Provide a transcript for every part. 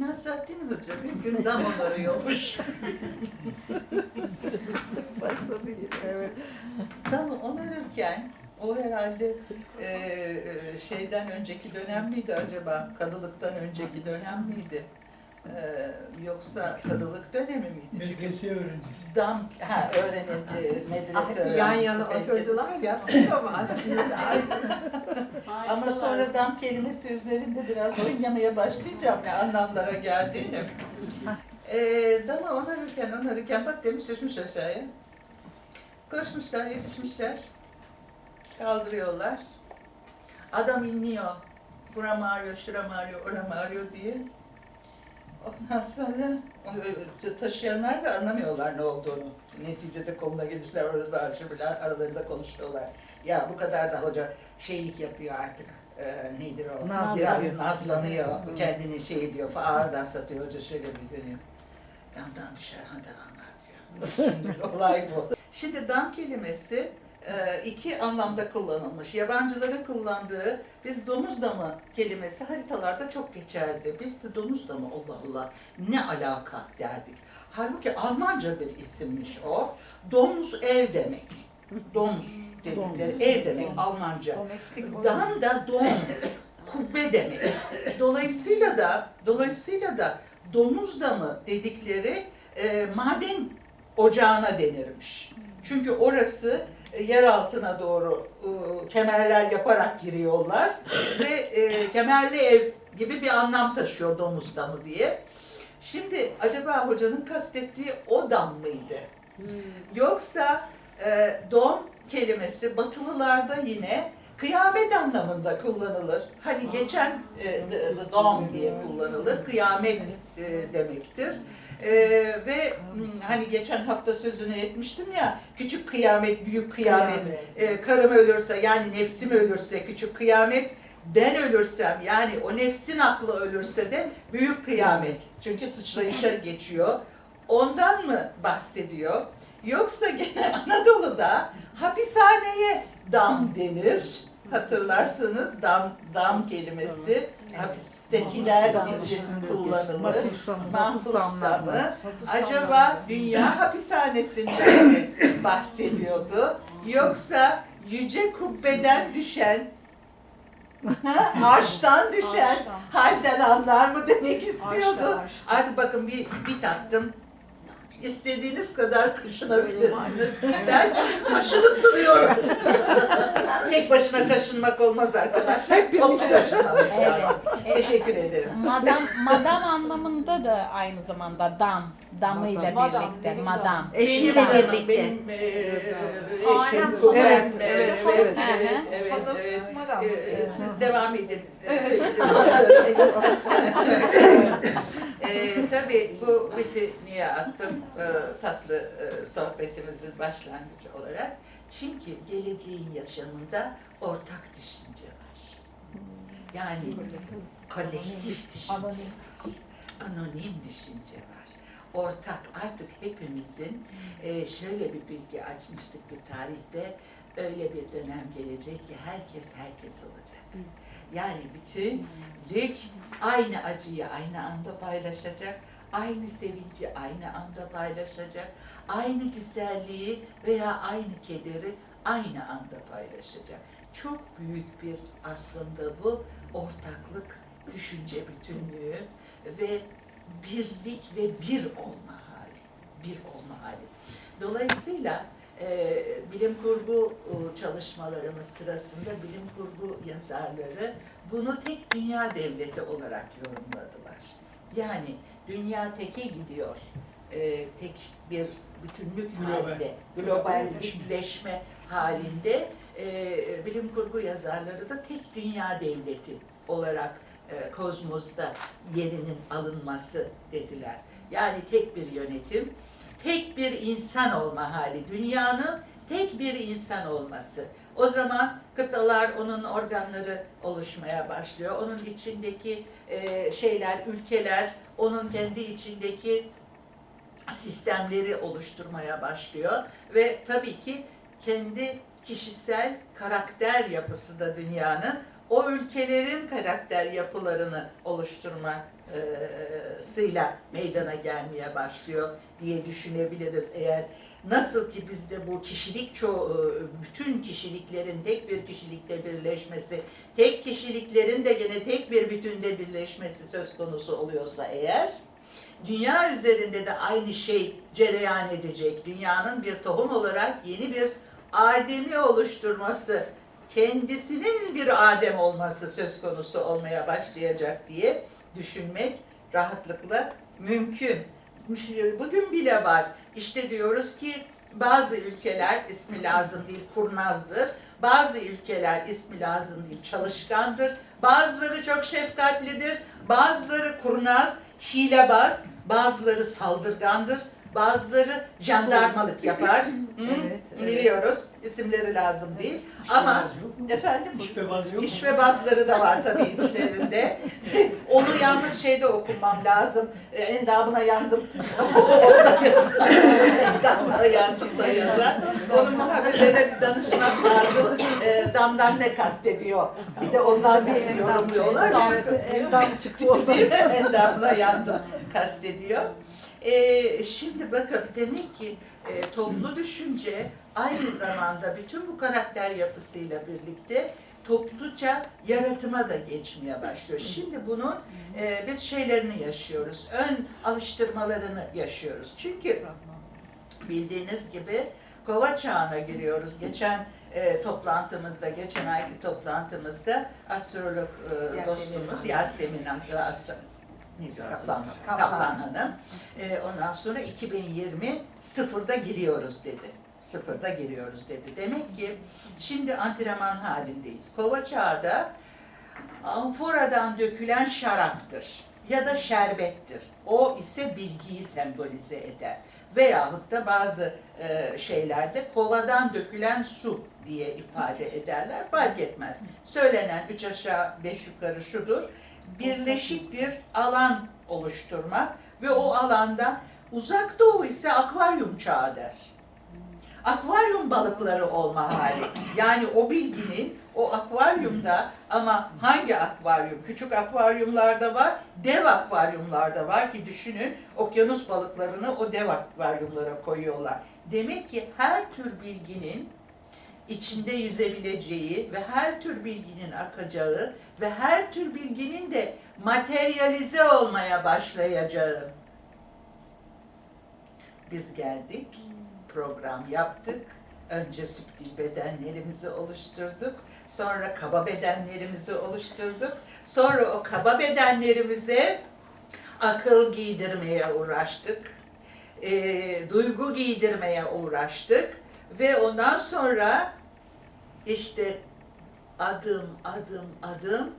Nasrettin Hoca bir gün dam onarıyormuş. Başladı yine. Evet. Damı onarırken o herhalde e, e, şeyden önceki dönem miydi acaba? Kadılıktan önceki dönem miydi? E, yoksa kadılık dönemi miydi? Çünkü Medrese öğrencisi. dam ha öğrenildi medrese Ah, yan öğrencisi, yana felsefe. oturdular ya. Ama aslında Ama sonra dam kelimesi üzerinde biraz oynamaya başlayacağım ne anlamlara geldiğini. Ee, dama onarırken onarırken bak demiş düşmüş aşağıya. Koşmuşlar, yetişmişler. Kaldırıyorlar. Adam inmiyor. Buram ağrıyor, şuram ağrıyor, oram ağrıyor diye. Ondan sonra e, taşıyanlar da anlamıyorlar ne olduğunu. Neticede koluna gelmişler, orası bile aralarında konuşuyorlar. Ya bu kadar da hoca şeylik yapıyor artık. Ee, nedir o? Naz Biraz nazlanıyor. Kendini şey diyor. Ağırdan satıyor. Hoca şöyle bir dönüyor. Damdan düşer hadi anlar diyor. Şimdi olay bu. Şimdi dam kelimesi iki anlamda kullanılmış. Yabancıların kullandığı biz domuz damı kelimesi haritalarda çok geçerdi. Biz de domuz damı Allah Allah ne alaka derdik. Halbuki Almanca bir isimmiş o. Domuz ev demek. Domuz dedikleri ev demek Almanca. Domestik Dam da dom, kubbe demek. Dolayısıyla da dolayısıyla da domuz damı dedikleri e, maden ocağına denirmiş. Çünkü orası e, yer altına doğru e, kemerler yaparak giriyorlar ve e, kemerli ev gibi bir anlam taşıyor domuz damı diye. Şimdi acaba hocanın kastettiği o dam mıydı? Yoksa e, dom kelimesi batılılarda yine kıyamet anlamında kullanılır. Hani geçen e, dawn diye kullanılır. Kıyamet e, demektir. E, ve m, hani geçen hafta sözünü etmiştim ya küçük kıyamet, büyük kıyamet. E, karım ölürse yani nefsim ölürse küçük kıyamet. Ben ölürsem yani o nefsin aklı ölürse de büyük kıyamet. Çünkü sıçrayışa geçiyor. Ondan mı bahsediyor? Yoksa gene Anadolu'da hapishaneye dam denir. Hatırlarsanız dam, dam kelimesi hapistekiler için kullanılır. Mahpus damı, Mahpus mahpus damlar damı. var. Acaba dünya hapishanesinden mi bahsediyordu? Yoksa yüce kubbeden düşen, arştan düşen halden anlar mı demek istiyordu? Artık bakın bir bir tattım. İstediğiniz kadar kaşınabilirsiniz. Ben kaşınıp duruyorum. Tek başına kaşınmak olmaz arkadaşlar. Hep Toplu kaşınmamız Evet. lazım. Teşekkür ederim. Madam, madam anlamında da aynı zamanda dam, damıyla Madam, birlikte, benim madam. dam. Eşiyle Benim hanım, birlikte. Benim e, Aynen, eşim, kocam, evet, evet, evet, evet, evet. evet, evet, Hanım, evet. madam. Ee, Siz devam edin. tabii bu biti niye attım Ee, tatlı e, sohbetimizin başlangıcı olarak? Çünkü geleceğin yaşamında ortak düşünce var. Yani kolektif düşünce. Anonim düşünce var. Ortak artık hepimizin e, şöyle bir bilgi açmıştık bir tarihte. Öyle bir dönem gelecek ki herkes herkes olacak. Yani bütünlük aynı acıyı aynı anda paylaşacak, aynı sevinci aynı anda paylaşacak, aynı güzelliği veya aynı kederi aynı anda paylaşacak. Çok büyük bir aslında bu ortaklık, düşünce bütünlüğü ve birlik ve bir olma hali. Bir olma hali. Dolayısıyla e, bilim kurgu e, çalışmalarımız sırasında bilim kurgu yazarları bunu tek dünya devleti olarak yorumladılar. Yani dünya teke gidiyor. E, tek bir bütünlük Global. halinde, globalleşme halinde e, bilim kurgu yazarları da tek dünya devleti olarak e, kozmosta yerinin alınması dediler. Yani tek bir yönetim, tek bir insan olma hali, dünyanın tek bir insan olması. O zaman kıtalar, onun organları oluşmaya başlıyor. Onun içindeki e, şeyler, ülkeler, onun kendi içindeki sistemleri oluşturmaya başlıyor. Ve tabii ki kendi kişisel karakter yapısı da dünyanın o ülkelerin karakter yapılarını oluşturmasıyla meydana gelmeye başlıyor diye düşünebiliriz. Eğer nasıl ki bizde bu kişilik çoğu, bütün kişiliklerin tek bir kişilikte birleşmesi, tek kişiliklerin de gene tek bir bütünde birleşmesi söz konusu oluyorsa eğer, dünya üzerinde de aynı şey cereyan edecek. Dünyanın bir tohum olarak yeni bir Adem'i oluşturması, kendisinin bir Adem olması söz konusu olmaya başlayacak diye düşünmek rahatlıkla mümkün. Bugün bile var. İşte diyoruz ki bazı ülkeler ismi lazım değil kurnazdır. Bazı ülkeler ismi lazım değil çalışkandır. Bazıları çok şefkatlidir. Bazıları kurnaz, hilebaz. Bazıları saldırgandır. Bazıları jandarmalık yapar. Hı? Evet, evet. Biliyoruz. İsimleri lazım değil. Ama efendim İşbebaz yok mu? İşbebazları da var tabii içlerinde. Onu yalnız şeyde okumam lazım. E, endamına yandım. Orada yazar. Endamına yandım da yazar. Onun muhabirlere bir danışmak lazım. E, damdan ne kastediyor? Bir de ondan nasıl yorumluyorlar. Endam çıktı oradan. Endamına yandım kastediyor. E, şimdi bakın demek ki e, toplu düşünce aynı zamanda bütün bu karakter yapısıyla birlikte topluca yaratıma da geçmeye başlıyor. Şimdi bunun e, biz şeylerini yaşıyoruz, ön alıştırmalarını yaşıyoruz. Çünkü bildiğiniz gibi kova çağına giriyoruz. Geçen e, toplantımızda, geçen ayki toplantımızda astrolog e, Yasemin dostumuz. Yasemin astro, neyse Kaplan, Kaplan. Kaplan Hanım. E, ondan sonra 2020 sıfırda giriyoruz dedi. Sıfırda giriyoruz dedi. Demek ki şimdi antrenman halindeyiz. Kova çağda amforadan dökülen şaraptır ya da şerbettir. O ise bilgiyi sembolize eder. Veyahut da bazı e, şeylerde kovadan dökülen su diye ifade ederler. Fark etmez. Söylenen üç aşağı beş yukarı şudur. Birleşik bir alan oluşturmak ve o alanda uzak doğu ise akvaryum çağı der akvaryum balıkları olma hali. Yani o bilginin o akvaryumda ama hangi akvaryum? Küçük akvaryumlarda var, dev akvaryumlarda var ki düşünün okyanus balıklarını o dev akvaryumlara koyuyorlar. Demek ki her tür bilginin içinde yüzebileceği ve her tür bilginin akacağı ve her tür bilginin de materyalize olmaya başlayacağı. Biz geldik, program yaptık. Önce süptil bedenlerimizi oluşturduk. Sonra kaba bedenlerimizi oluşturduk. Sonra o kaba bedenlerimize akıl giydirmeye uğraştık. Eee, duygu giydirmeye uğraştık. Ve ondan sonra işte adım adım adım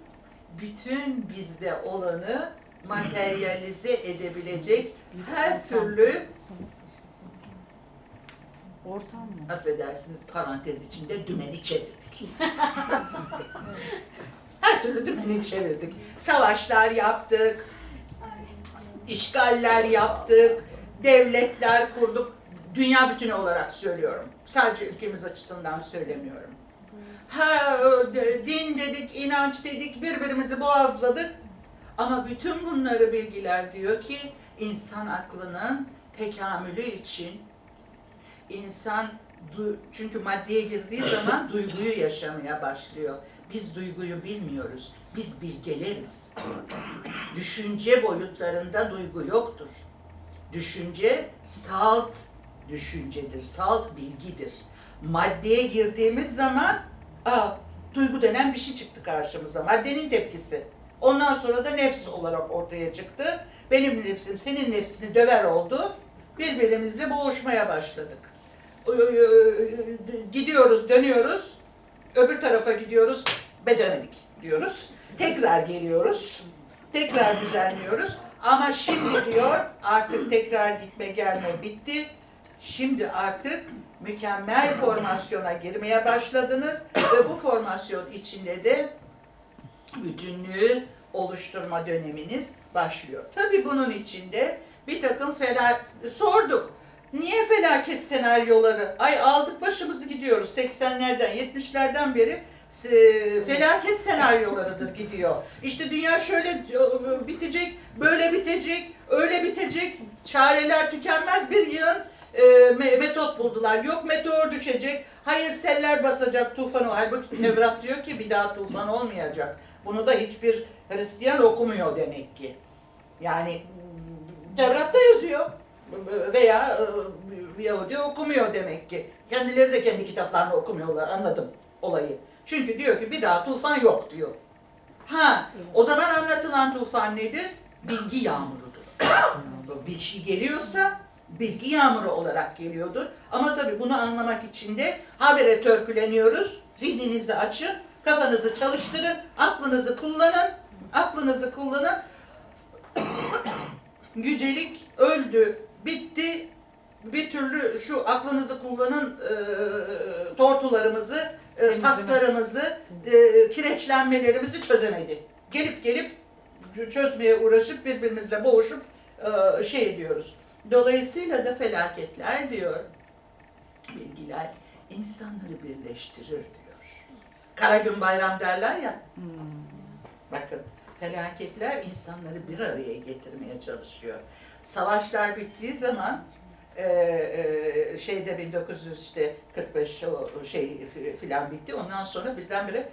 bütün bizde olanı materyalize edebilecek her türlü Ortam mı? affedersiniz parantez içinde dümeni çevirdik. Her türlü dümeni çevirdik. Savaşlar yaptık, işgaller yaptık, devletler kurduk. Dünya bütünü olarak söylüyorum. Sadece ülkemiz açısından söylemiyorum. Ha, e, din dedik, inanç dedik, birbirimizi boğazladık. Ama bütün bunları bilgiler diyor ki insan aklının tekamülü için insan çünkü maddeye girdiği zaman duyguyu yaşamaya başlıyor. Biz duyguyu bilmiyoruz. Biz bilgeleriz. Düşünce boyutlarında duygu yoktur. Düşünce salt düşüncedir, salt bilgidir. Maddeye girdiğimiz zaman aa, duygu denen bir şey çıktı karşımıza. Maddenin tepkisi. Ondan sonra da nefs olarak ortaya çıktı. Benim nefsim senin nefsini döver oldu. Birbirimizle boğuşmaya başladık. Gidiyoruz, dönüyoruz. Öbür tarafa gidiyoruz. Beceremedik diyoruz. Tekrar geliyoruz. Tekrar düzenliyoruz. Ama şimdi diyor artık tekrar gitme gelme bitti. Şimdi artık mükemmel formasyona girmeye başladınız ve bu formasyon içinde de bütünlüğü oluşturma döneminiz başlıyor. Tabii bunun içinde bir takım felaket sorduk. Niye felaket senaryoları? Ay aldık başımızı gidiyoruz 80'lerden 70'lerden beri e, felaket senaryolarıdır gidiyor. İşte dünya şöyle bitecek, böyle bitecek, öyle bitecek. Çareler tükenmez bir yığın e, me- metot buldular. Yok meteor düşecek, hayır seller basacak tufan o. Halbuki Tevrat diyor ki bir daha tufan olmayacak. Bunu da hiçbir Hristiyan okumuyor demek ki. Yani Tevrat'ta yazıyor veya e, Yahudi okumuyor demek ki. Kendileri de kendi kitaplarını okumuyorlar anladım olayı. Çünkü diyor ki bir daha tufan yok diyor. Ha o zaman anlatılan tufan nedir? Bilgi yağmurudur. bir şey geliyorsa bilgi yağmuru olarak geliyordur. Ama tabii bunu anlamak için de habere törpüleniyoruz. Zihninizi açın, kafanızı çalıştırın, aklınızı kullanın, aklınızı kullanın. Yücelik öldü, bitti. Bir türlü şu aklınızı kullanın e, tortularımızı, e, paslarımızı, e, kireçlenmelerimizi çözemedi. Gelip gelip çözmeye uğraşıp birbirimizle boğuşup e, şey ediyoruz. Dolayısıyla da felaketler diyor bilgiler insanları birleştirir diyor. Kara gün bayram derler ya. Bakın felaketler insanları bir araya getirmeye çalışıyor. Savaşlar bittiği zaman e, e, şeyde 1900 işte 45 o şey filan bitti. Ondan sonra birdenbire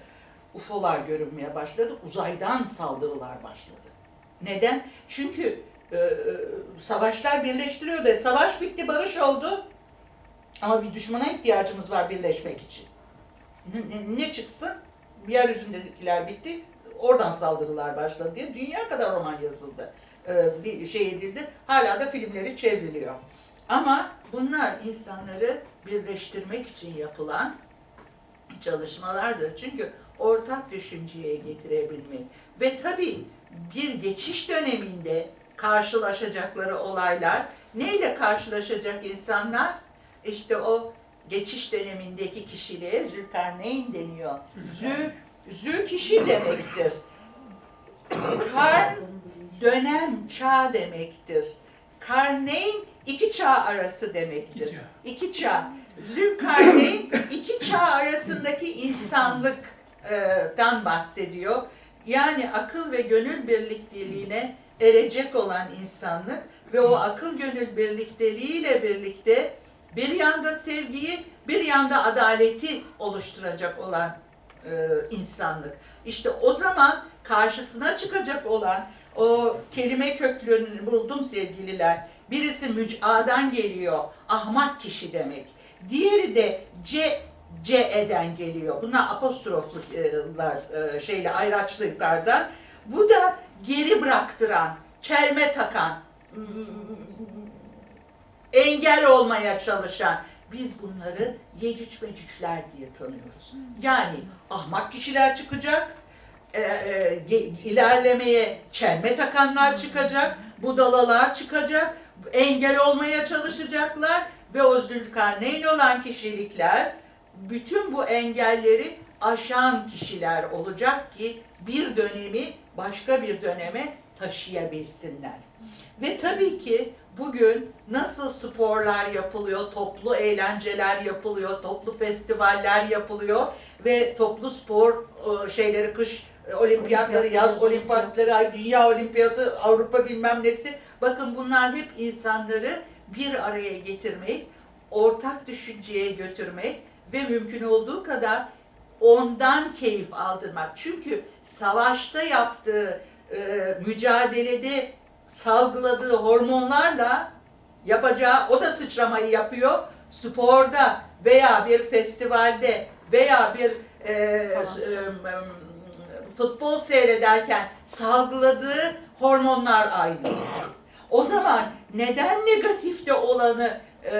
UFO'lar görünmeye başladı. Uzaydan saldırılar başladı. Neden? Çünkü e, e, savaşlar birleştiriyordu. E, Savaş bitti, barış oldu. Ama bir düşmana ihtiyacımız var birleşmek için. Ne, ne- çıksın? Yeryüzündekiler bitti, oradan saldırılar başladı diye dünya kadar roman yazıldı. Ee, bir şey edildi. Hala da filmleri çevriliyor. Ama bunlar insanları birleştirmek için yapılan çalışmalardır. Çünkü ortak düşünceye getirebilmek. Ve tabii bir geçiş döneminde karşılaşacakları olaylar, neyle karşılaşacak insanlar? İşte o geçiş dönemindeki kişiliğe Zülkarneyn deniyor. Zü, zü kişi demektir. Kar dönem çağ demektir. Karneyn iki çağ arası demektir. İki çağ. Zülkarneyn iki çağ arasındaki insanlıktan bahsediyor. Yani akıl ve gönül birlikteliğine erecek olan insanlık ve o akıl gönül birlikteliğiyle birlikte bir yanda sevgiyi, bir yanda adaleti oluşturacak olan e, insanlık. İşte o zaman karşısına çıkacak olan o kelime köklüğünü buldum sevgililer. Birisi müc'adan geliyor, ahmak kişi demek. Diğeri de ce ce'den geliyor. Bunlar apostroflar e, şeyle ayraçlıklardan. Bu da geri bıraktıran, çelme takan, engel olmaya çalışan. Biz bunları yecüc mecücler diye tanıyoruz. Yani ahmak kişiler çıkacak, e, e, ilerlemeye çelme takanlar çıkacak, budalalar çıkacak, engel olmaya çalışacaklar ve o Zülkarneyn olan kişilikler bütün bu engelleri aşan kişiler olacak ki bir dönemi başka bir döneme taşıyabilsinler. Ve tabii ki bugün nasıl sporlar yapılıyor, toplu eğlenceler yapılıyor, toplu festivaller yapılıyor ve toplu spor e, şeyleri kış olimpiyatları, yaz olimpiyatları, dünya olimpiyatı, Avrupa bilmem nesi. Bakın bunlar hep insanları bir araya getirmek, ortak düşünceye götürmek ve mümkün olduğu kadar ondan keyif aldırmak. Çünkü savaşta yaptığı e, mücadelede salgıladığı hormonlarla yapacağı, o da sıçramayı yapıyor. Sporda veya bir festivalde veya bir e, e, futbol seyrederken salgıladığı hormonlar aynı. O zaman neden negatifte olanı e,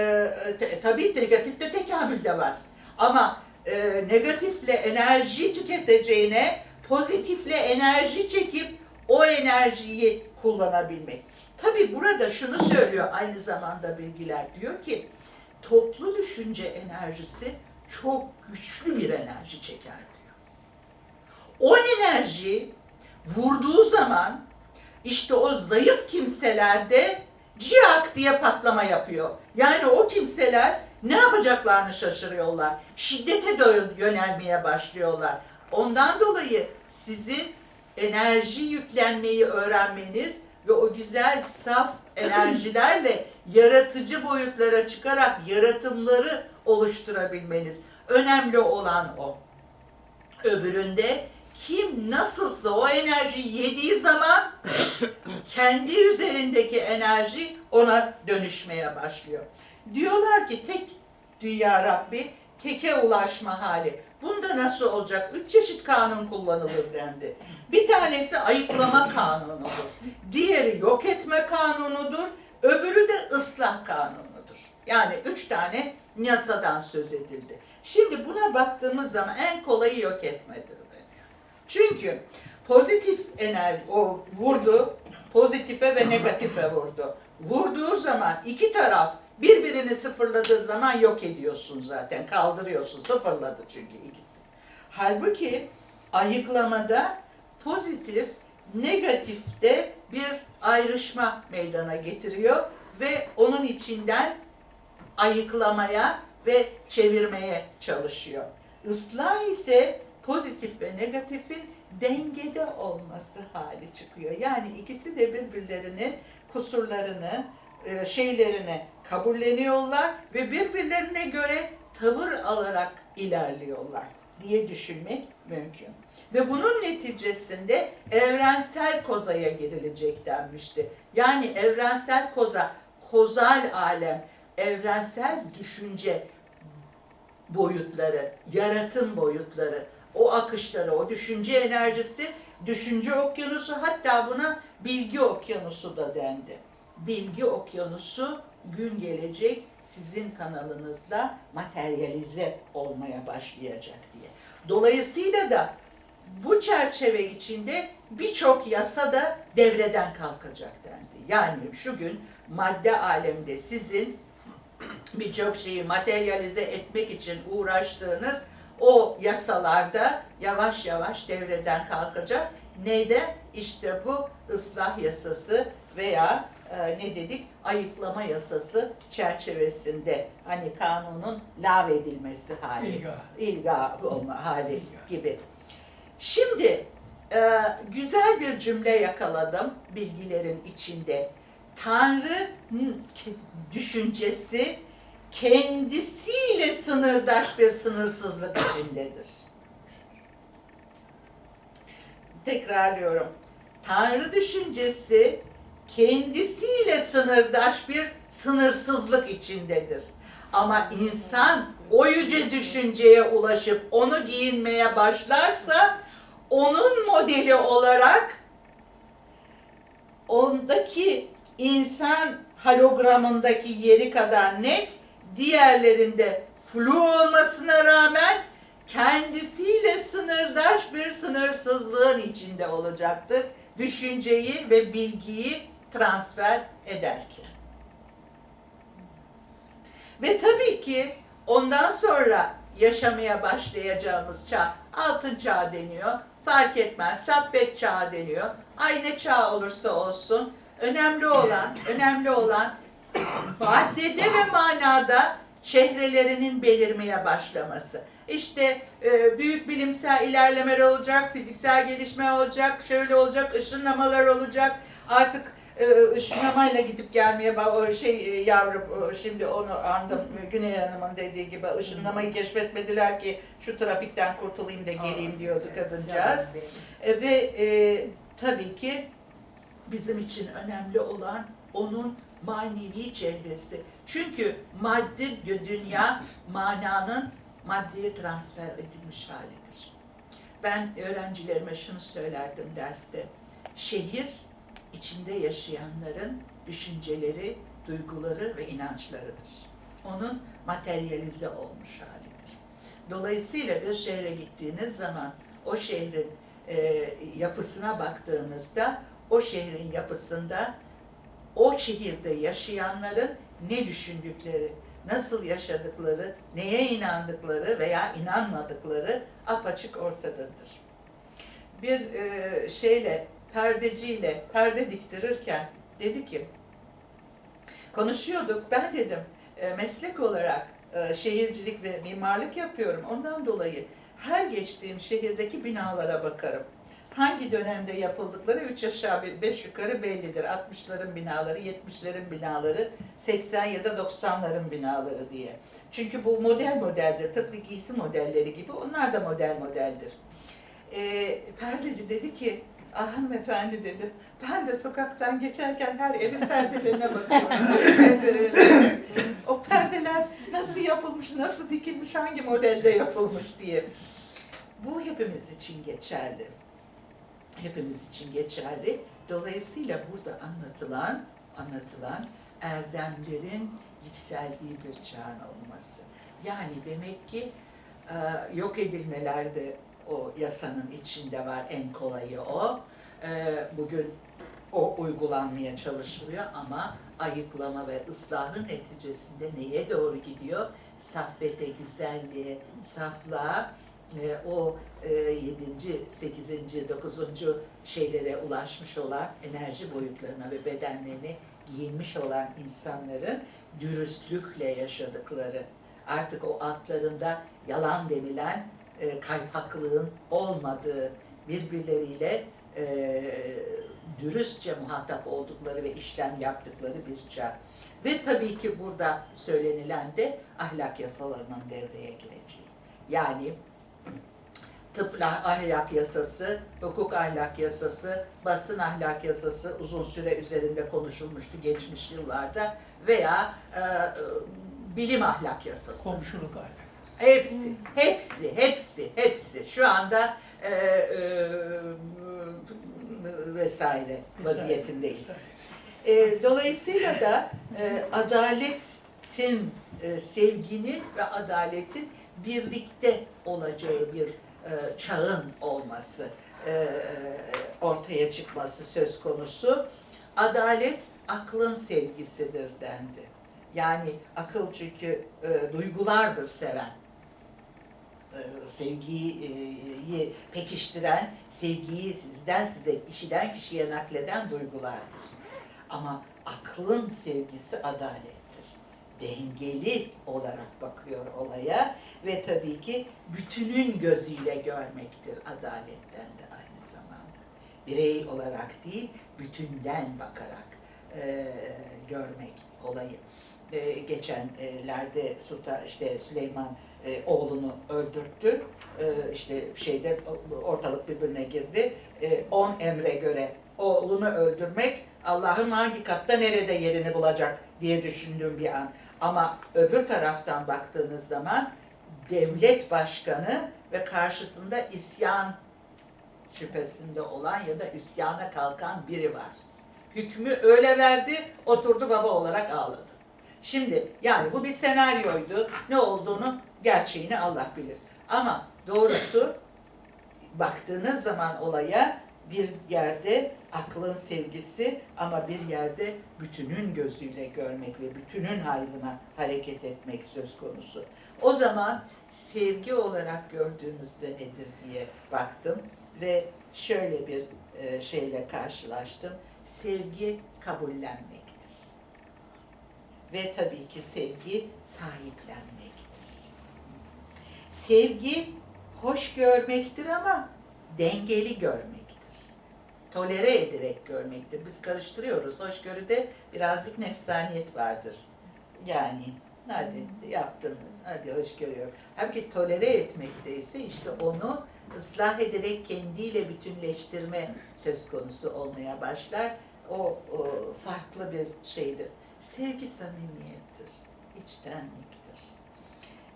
te- tabii negatifte tekamül de var. Ama e, negatifle enerji tüketeceğine pozitifle enerji çekip o enerjiyi kullanabilmek. Tabii burada şunu söylüyor aynı zamanda bilgiler diyor ki toplu düşünce enerjisi çok güçlü bir enerji çeker diyor. O enerji vurduğu zaman işte o zayıf kimselerde ciyak diye patlama yapıyor. Yani o kimseler Ne yapacaklarını şaşırıyorlar. Şiddete doğru yönelmeye başlıyorlar. Ondan dolayı sizin enerji yüklenmeyi öğrenmeniz ve o güzel saf enerjilerle yaratıcı boyutlara çıkarak yaratımları oluşturabilmeniz. Önemli olan o. Öbüründe kim nasılsa o enerjiyi yediği zaman kendi üzerindeki enerji ona dönüşmeye başlıyor. Diyorlar ki tek dünya Rabbi teke ulaşma hali. Bunda nasıl olacak? Üç çeşit kanun kullanılır dendi. Bir tanesi ayıklama kanunudur. Diğeri yok etme kanunudur. Öbürü de ıslah kanunudur. Yani üç tane yasadan söz edildi. Şimdi buna baktığımız zaman en kolayı yok etmedir. Çünkü pozitif enerji o vurdu, pozitife ve negatife vurdu. Vurduğu zaman iki taraf birbirini sıfırladığı zaman yok ediyorsun zaten, kaldırıyorsun. Sıfırladı çünkü ikisi. Halbuki ayıklamada pozitif, negatifte bir ayrışma meydana getiriyor ve onun içinden ayıklamaya ve çevirmeye çalışıyor. Islah ise pozitif ve negatifin dengede olması hali çıkıyor. Yani ikisi de birbirlerinin kusurlarını, e, şeylerini kabulleniyorlar ve birbirlerine göre tavır alarak ilerliyorlar diye düşünmek mümkün. Ve bunun neticesinde evrensel kozaya girilecek denmişti. Yani evrensel koza, kozal alem, evrensel düşünce boyutları, yaratım boyutları, o akışları, o düşünce enerjisi, düşünce okyanusu hatta buna bilgi okyanusu da dendi. Bilgi okyanusu gün gelecek sizin kanalınızda materyalize olmaya başlayacak diye. Dolayısıyla da bu çerçeve içinde birçok yasa da devreden kalkacak dendi. Yani şu gün madde alemde sizin birçok şeyi materyalize etmek için uğraştığınız o yasalarda yavaş yavaş devreden kalkacak. Neyde? İşte bu ıslah yasası veya e, ne dedik ayıklama yasası çerçevesinde hani kanunun lağvedilmesi hali, İlga. ilga olma hali İlga. gibi. Şimdi e, güzel bir cümle yakaladım bilgilerin içinde. Tanrı düşüncesi kendisiyle sınırdaş bir sınırsızlık içindedir. Tekrarlıyorum. Tanrı düşüncesi kendisiyle sınırdaş bir sınırsızlık içindedir. Ama insan o yüce düşünceye ulaşıp onu giyinmeye başlarsa onun modeli olarak ondaki insan halogramındaki yeri kadar net, diğerlerinde flu olmasına rağmen kendisiyle sınırdaş bir sınırsızlığın içinde olacaktır. Düşünceyi ve bilgiyi transfer ederken. Ve tabii ki ondan sonra yaşamaya başlayacağımız çağ, altın çağ deniyor. Fark etmez, saffet çağı deniyor. Ay ne çağ olursa olsun. Önemli olan, önemli olan maddede ve manada çehrelerinin belirmeye başlaması. İşte e, büyük bilimsel ilerlemeler olacak, fiziksel gelişme olacak, şöyle olacak, ışınlamalar olacak. Artık e, ışınlamayla gidip gelmeye o şey e, yavrum şimdi onu andım Güney Hanım'ın dediği gibi ışınlamayı keşfetmediler ki şu trafikten kurtulayım da geleyim diyordu kadıncağız. E, ve e, tabii ki bizim için önemli olan onun manevi çehresi. Çünkü madde dünya mananın maddeye transfer edilmiş halidir. Ben öğrencilerime şunu söylerdim derste. Şehir içinde yaşayanların düşünceleri, duyguları ve inançlarıdır. Onun materyalize olmuş halidir. Dolayısıyla bir şehre gittiğiniz zaman o şehrin e, yapısına baktığınızda o şehrin yapısında o şehirde yaşayanların ne düşündükleri, nasıl yaşadıkları, neye inandıkları veya inanmadıkları apaçık ortadadır. Bir e, şeyle, perdeciyle perde diktirirken dedi ki, konuşuyorduk, ben dedim e, meslek olarak e, şehircilik ve mimarlık yapıyorum. Ondan dolayı her geçtiğim şehirdeki binalara bakarım. Hangi dönemde yapıldıkları üç aşağı bir- beş yukarı bellidir. 60'ların binaları, 70'lerin binaları, 80 ya da 90'ların binaları diye. Çünkü bu model modeldir. Tıpkı giysi modelleri gibi onlar da model modeldir. Ee, perdeci dedi ki, ah hanımefendi dedi, ben de sokaktan geçerken her evin perdelerine bakıyorum. o perdeler nasıl yapılmış, nasıl dikilmiş, hangi modelde yapılmış diye. Bu hepimiz için geçerli. Hepimiz için geçerli. Dolayısıyla burada anlatılan, anlatılan erdemlerin yükseldiği bir çağın olması. Yani demek ki e, yok edilmeler de o yasanın içinde var. En kolayı o. E, Bugün o uygulanmaya çalışılıyor ama ayıklama ve ıslahın neticesinde neye doğru gidiyor? Saffete, güzelliğe, saflığa, e, o e, 7. 8. 9. şeylere ulaşmış olan enerji boyutlarına ve bedenlerini giyinmiş olan insanların dürüstlükle yaşadıkları, artık o altlarında yalan denilen e, kaypaklığın olmadığı, birbirleriyle e, dürüstçe muhatap oldukları ve işlem yaptıkları bir çağ. Ve tabii ki burada söylenilen de ahlak yasalarının devreye gireceği. Yani tıp ahlak yasası, hukuk ahlak yasası, basın ahlak yasası uzun süre üzerinde konuşulmuştu geçmiş yıllarda veya e, e, bilim ahlak yasası. Komşuluk ahlakı. Hepsi, hepsi, hepsi, hepsi şu anda e, e, vesaire vaziyetindeyiz. E, dolayısıyla da e, adaletin, e, sevginin ve adaletin birlikte olacağı bir e, çağın olması, e, ortaya çıkması söz konusu. Adalet aklın sevgisidir dendi. Yani akıl çünkü e, duygulardır seven. E, sevgiyi pekiştiren, sevgiyi sizden size, kişiden kişiye nakleden duygulardır. Ama aklın sevgisi adalettir. Dengeli olarak bakıyor olaya ve tabii ki bütünün gözüyle görmektir adaletten de aynı zamanda. Birey olarak değil, bütünden bakarak e, görmek olayı. E, geçenlerde Sultan işte Süleyman e, oğlunu öldürttü. E, işte şeyde ortalık birbirine girdi. E, on emre göre oğlunu öldürmek Allah'ın hangi katta nerede yerini bulacak diye düşündüğüm bir an. Ama öbür taraftan baktığınız zaman devlet başkanı ve karşısında isyan şüphesinde olan ya da isyana kalkan biri var. Hükmü öyle verdi, oturdu baba olarak ağladı. Şimdi yani bu bir senaryoydu. Ne olduğunu, gerçeğini Allah bilir. Ama doğrusu baktığınız zaman olaya bir yerde aklın sevgisi ama bir yerde bütünün gözüyle görmek ve bütünün hayrına hareket etmek söz konusu. O zaman sevgi olarak gördüğümüzde nedir diye baktım ve şöyle bir e, şeyle karşılaştım. Sevgi kabullenmektir. Ve tabii ki sevgi sahiplenmektir. Sevgi hoş görmektir ama dengeli görmektir. Tolere ederek görmektir. Biz karıştırıyoruz. Hoşgörüde birazcık nefsaniyet vardır. Yani hadi yaptın, hadi hoş görüyorum. Halbuki tolere etmekte ise işte onu ıslah ederek kendiyle bütünleştirme söz konusu olmaya başlar. O, o farklı bir şeydir. Sevgi samimiyettir, içtenliktir.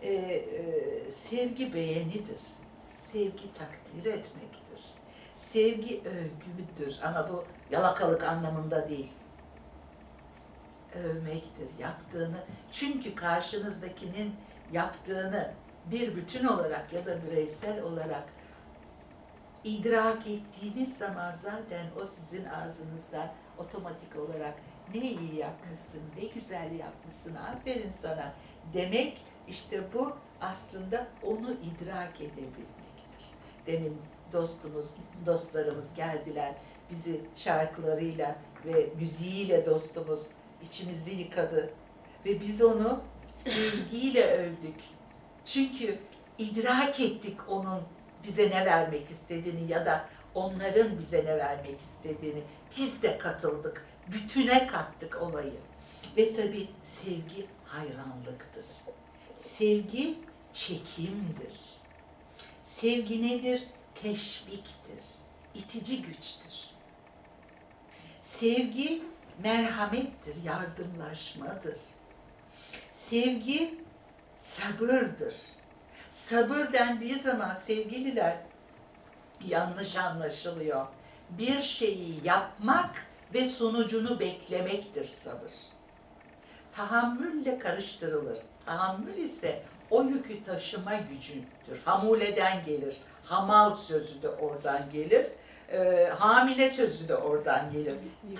Ee, e, sevgi beğenidir. Sevgi takdir etmektir. Sevgi övgüdür ama bu yalakalık anlamında değil övmektir yaptığını. Çünkü karşınızdakinin yaptığını bir bütün olarak ya da bireysel olarak idrak ettiğiniz zaman zaten o sizin ağzınızdan otomatik olarak ne iyi yapmışsın, ne güzel yapmışsın, aferin sana demek işte bu aslında onu idrak edebilmektir. Demin dostumuz, dostlarımız geldiler, bizi şarkılarıyla ve müziğiyle dostumuz içimizi yıkadı ve biz onu sevgiyle övdük. Çünkü idrak ettik onun bize ne vermek istediğini ya da onların bize ne vermek istediğini. Biz de katıldık. Bütüne kattık olayı. Ve tabii sevgi hayranlıktır. Sevgi çekimdir. Sevgi nedir? Teşviktir. itici güçtür. Sevgi merhamettir, yardımlaşmadır. Sevgi sabırdır. Sabır dendiği zaman sevgililer yanlış anlaşılıyor. Bir şeyi yapmak ve sonucunu beklemektir sabır. Tahammülle karıştırılır. Tahammül ise o yükü taşıma gücüdür. Hamuleden gelir. Hamal sözü de oradan gelir. Ee, hamile sözü de oradan gelir.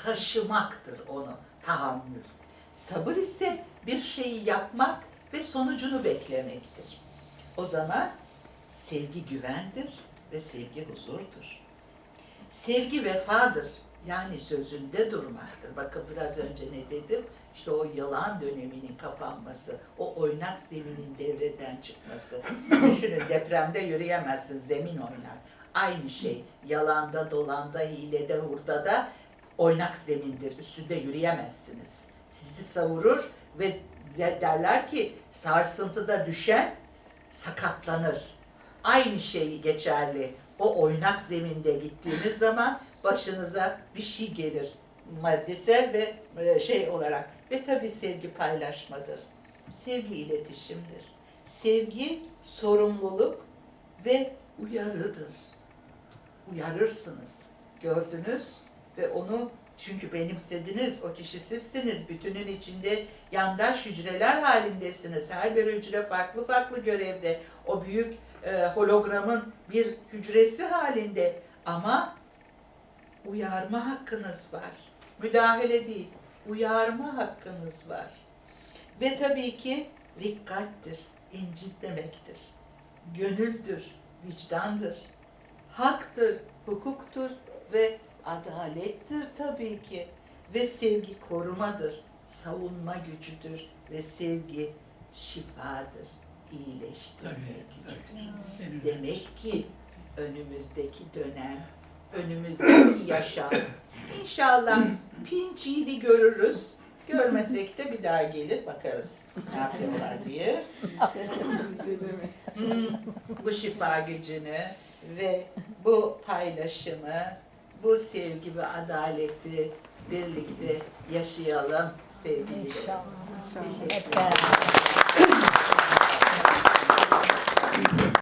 Taşımaktır onu tahammül. Sabır ise bir şeyi yapmak ve sonucunu beklemektir. O zaman sevgi güvendir ve sevgi huzurdur. Sevgi vefadır. Yani sözünde durmaktır. Bakın biraz önce ne dedim? İşte o yılan döneminin kapanması, o oynak zeminin devreden çıkması. Düşünün depremde yürüyemezsin, zemin oynar. Aynı şey yalanda, dolanda, hilede, hurdada oynak zemindir. Üstünde yürüyemezsiniz. Sizi savurur ve de- derler ki sarsıntıda düşen sakatlanır. Aynı şey geçerli. O oynak zeminde gittiğiniz zaman başınıza bir şey gelir. Maddesel ve e, şey olarak. Ve tabii sevgi paylaşmadır. Sevgi iletişimdir. Sevgi sorumluluk ve uyarıdır. Uyarırsınız. Gördünüz ve onu çünkü benimsediniz, o kişi sizsiniz. Bütünün içinde yandaş hücreler halindesiniz. Her bir hücre farklı farklı görevde. O büyük e, hologramın bir hücresi halinde. Ama uyarma hakkınız var. Müdahale değil, uyarma hakkınız var. Ve tabii ki dikkattir, incitmemektir. Gönüldür, vicdandır, haktır, hukuktur ve adalettir tabii ki. Ve sevgi korumadır, savunma gücüdür ve sevgi şifadır, iyileştirme gücüdür. tabii. Demek ki önümüzdeki dönem, önümüzdeki yaşam, inşallah Pinçi'yi görürüz. Görmesek de bir daha gelir bakarız ne yapıyorlar diye. Hmm, bu şifa gücünü ve bu paylaşımı, bu sevgi ve adaleti birlikte yaşayalım sevgili. İnşallah. Teşekkür